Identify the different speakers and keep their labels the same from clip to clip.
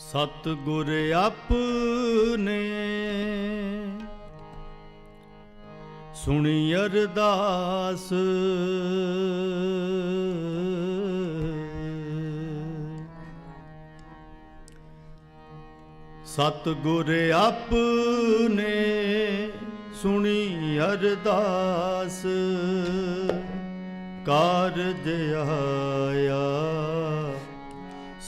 Speaker 1: ਸਤ ਗੁਰ ਆਪਨੇ ਸੁਣੀ ਅਰਦਾਸ। ਸਤ ਗੁਰ ਆਪਨੇ ਸੁਣੀ ਅਰਦਾਸ। ਕਾਰਜ ਆਇਆ।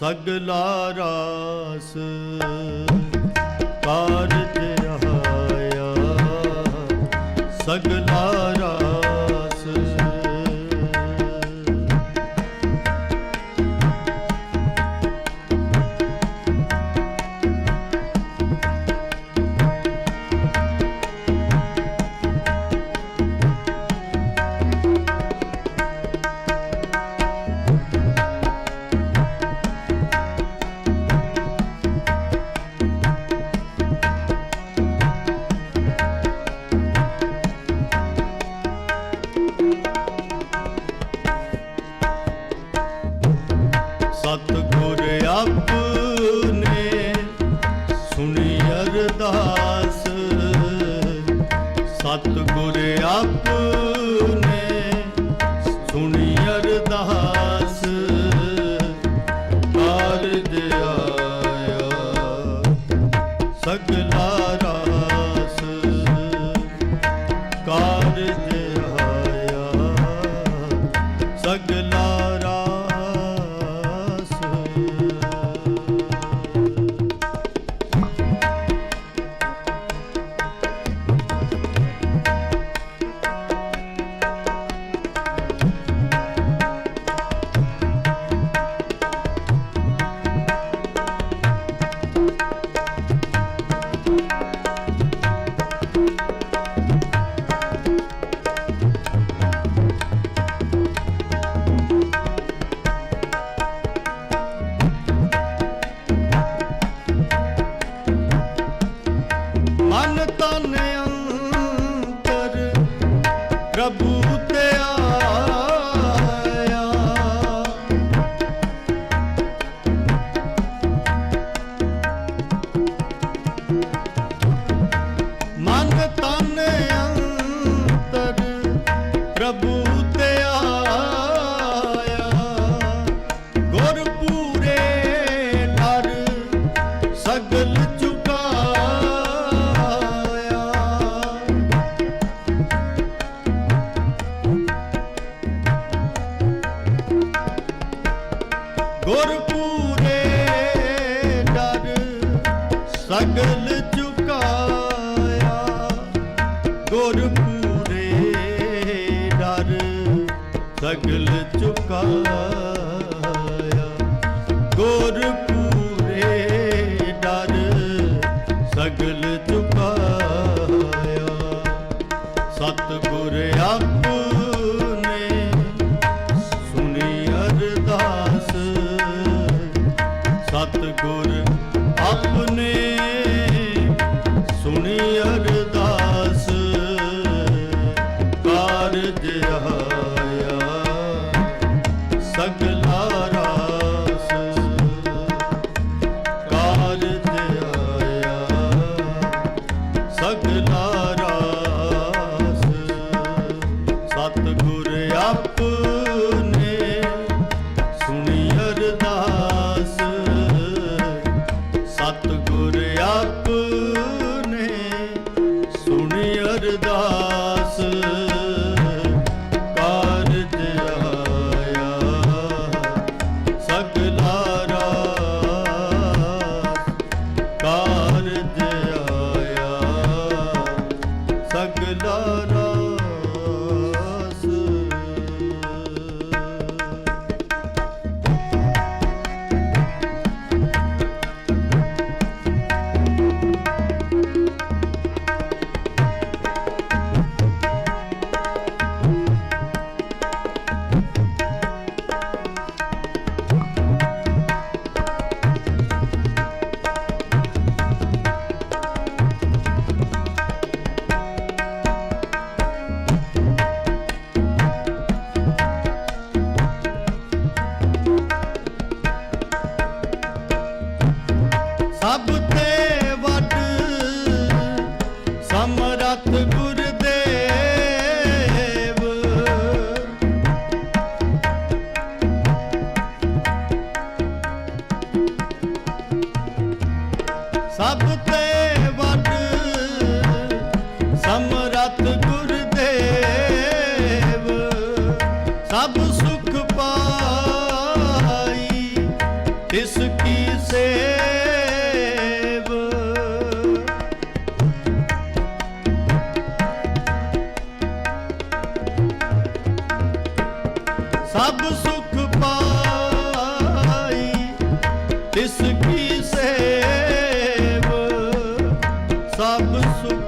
Speaker 1: ਸਗਲਾ ਰਾਸ ਕਾਰਜ ਆਇਆ। ਸਗਲਾ ਰਾਸ fatto ਸਭ ਸੁਖ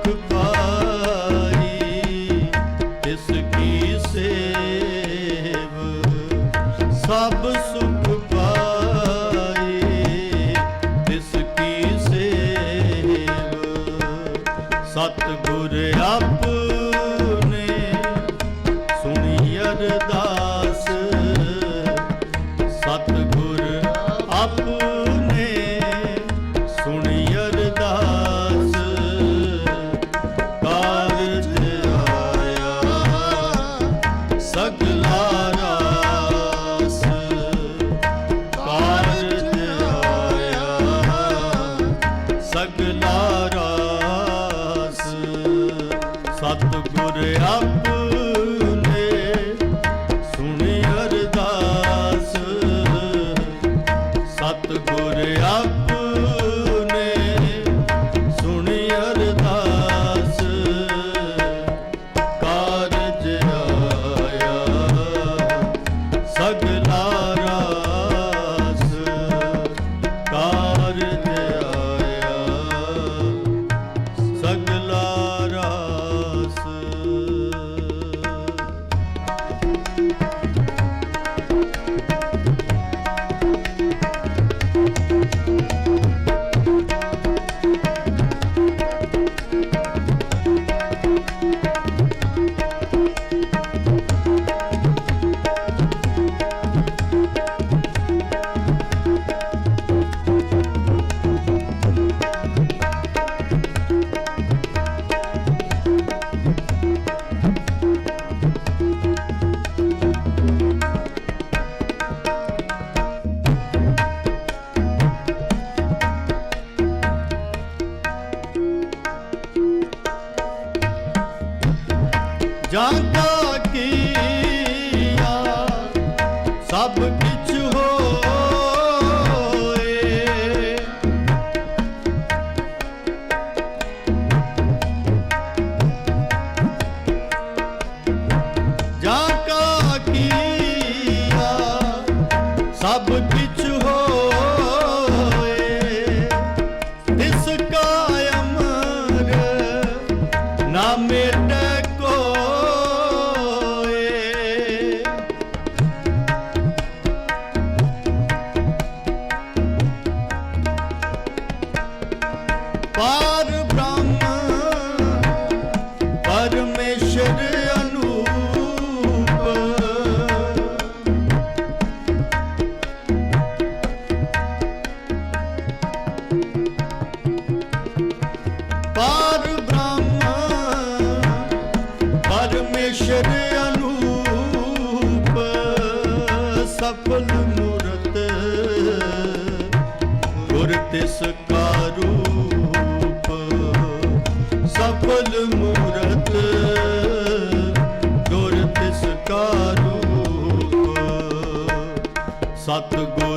Speaker 1: ਸਤਿਗੁਰ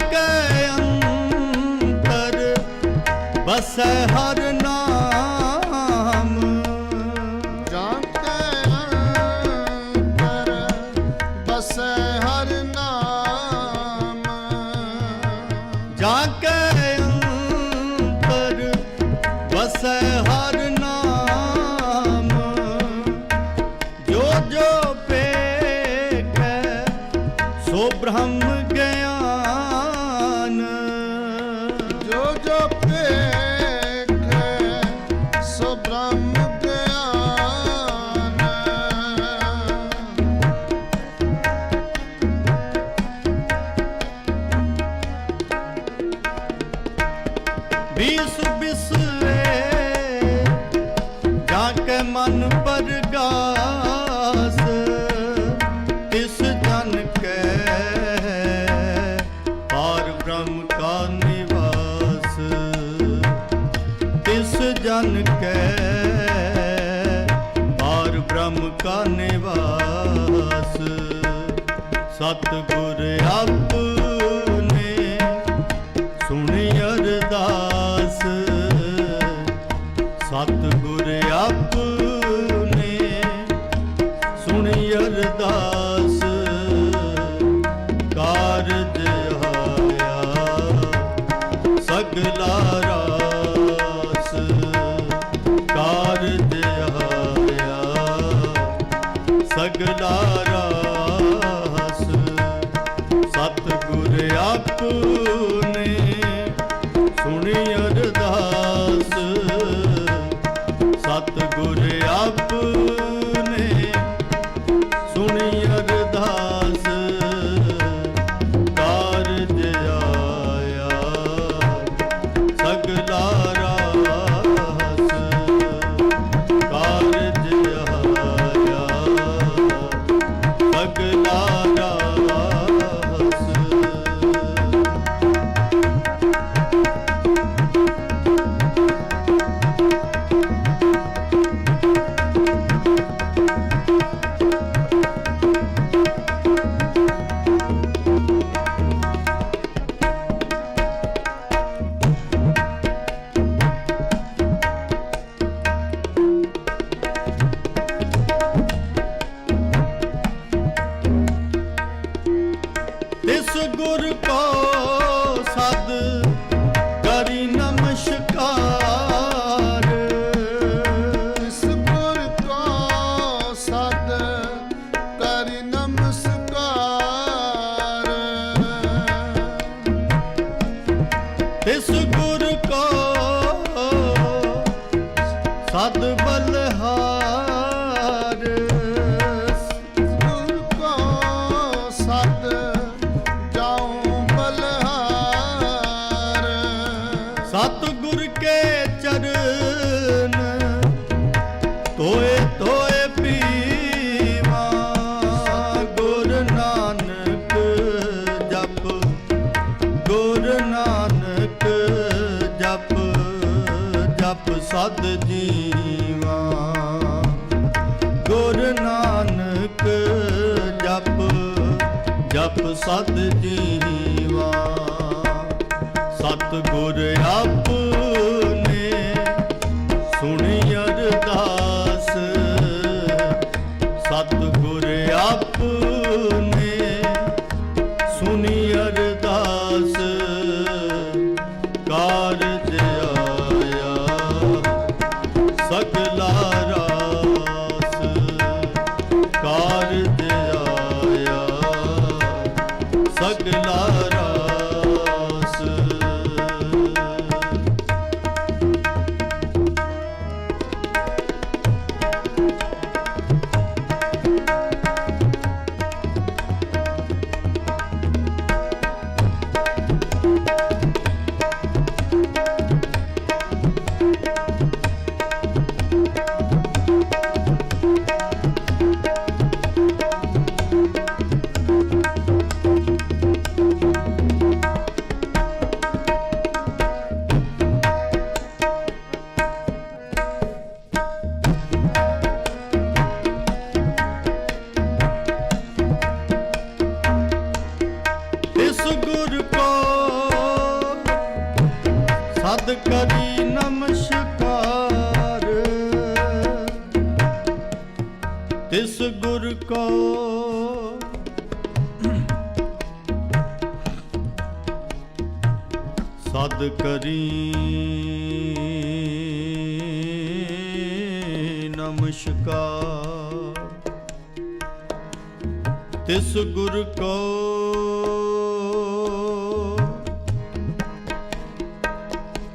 Speaker 1: ਕੈ ਅੰਤਰ
Speaker 2: ਬਸੈ ਹਰ
Speaker 1: ਬ੍ਰਹਮ ਕਾ ਨਿਵਾਸ ਤਿਸ ਜਨ ਕੈ ਪਾਰ ਬ੍ਰਹਮ ਕਾ ਨਿਵਾਸ ਸਤ ਸਗਲਾ ਰਾਸ। ਸਤ ਗੁਰ ਆਪੂ ਜੀਵਾ। ਗੁਰ ਨਾਨਕ ਜਪ ਜਪ ਸਤ ਜੀਵਾ।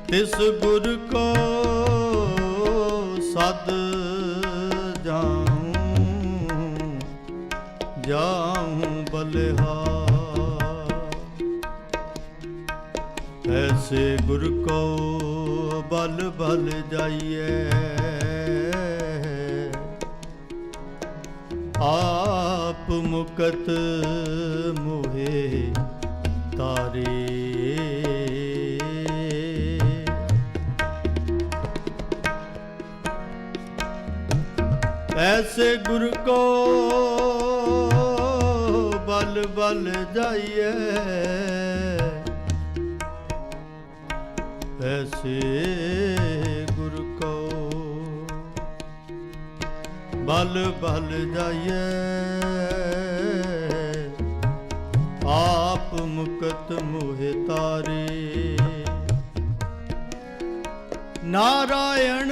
Speaker 1: ਤਿਸ ਗੁਰ ਕੋ ਸਦ ਜਾਉ ਜਾਉ ਬਲਿਹਾਰ ਐਸੇ ਗੁਰ ਕੋ ਬਲ ਬਲ ਜਾਈਏ ਆਪ ਮੁਕਤ ਮੋਹਿ, ਤਾਰੇ ਐਸੇ ਗੁਰ ਕੋ ਬਲ ਬਲ ਜਾਈਏ। ਐਸੇ ਗੁਰ ਕੋ ਬਲ ਬਲ ਜਾਈਏ। ਆਪ ਮੁਕਤ ਮੋਹਿ ਤਾਰੇ। ਨਾਰਾਇਣ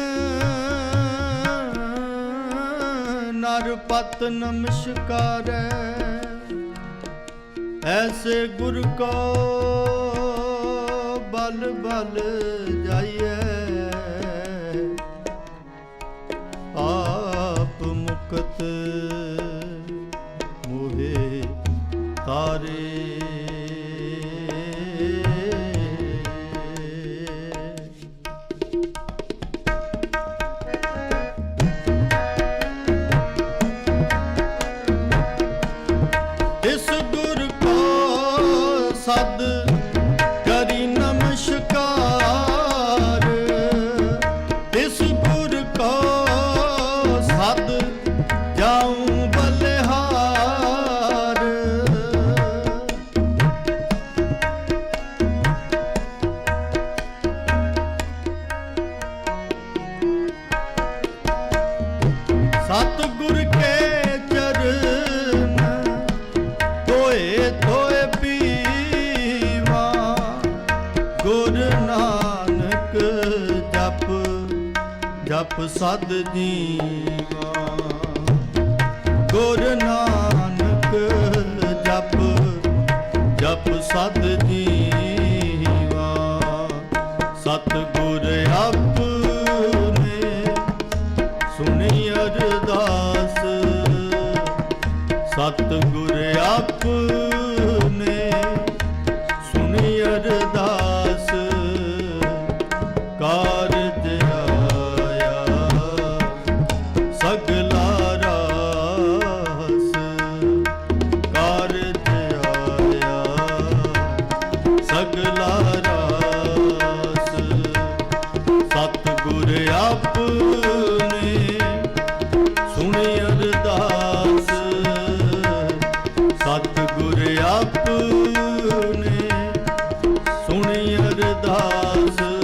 Speaker 1: ਪਤ ਨਮਸਕਾਰੈ ਐਸੇ ਗੁਰ ਕੋ ਬਲ ਬਲ ਸੁਣੀ ਅਰਦਾਸ। ਸਤਿਗੁਰ ਆਪ ਅਰਦਾਸ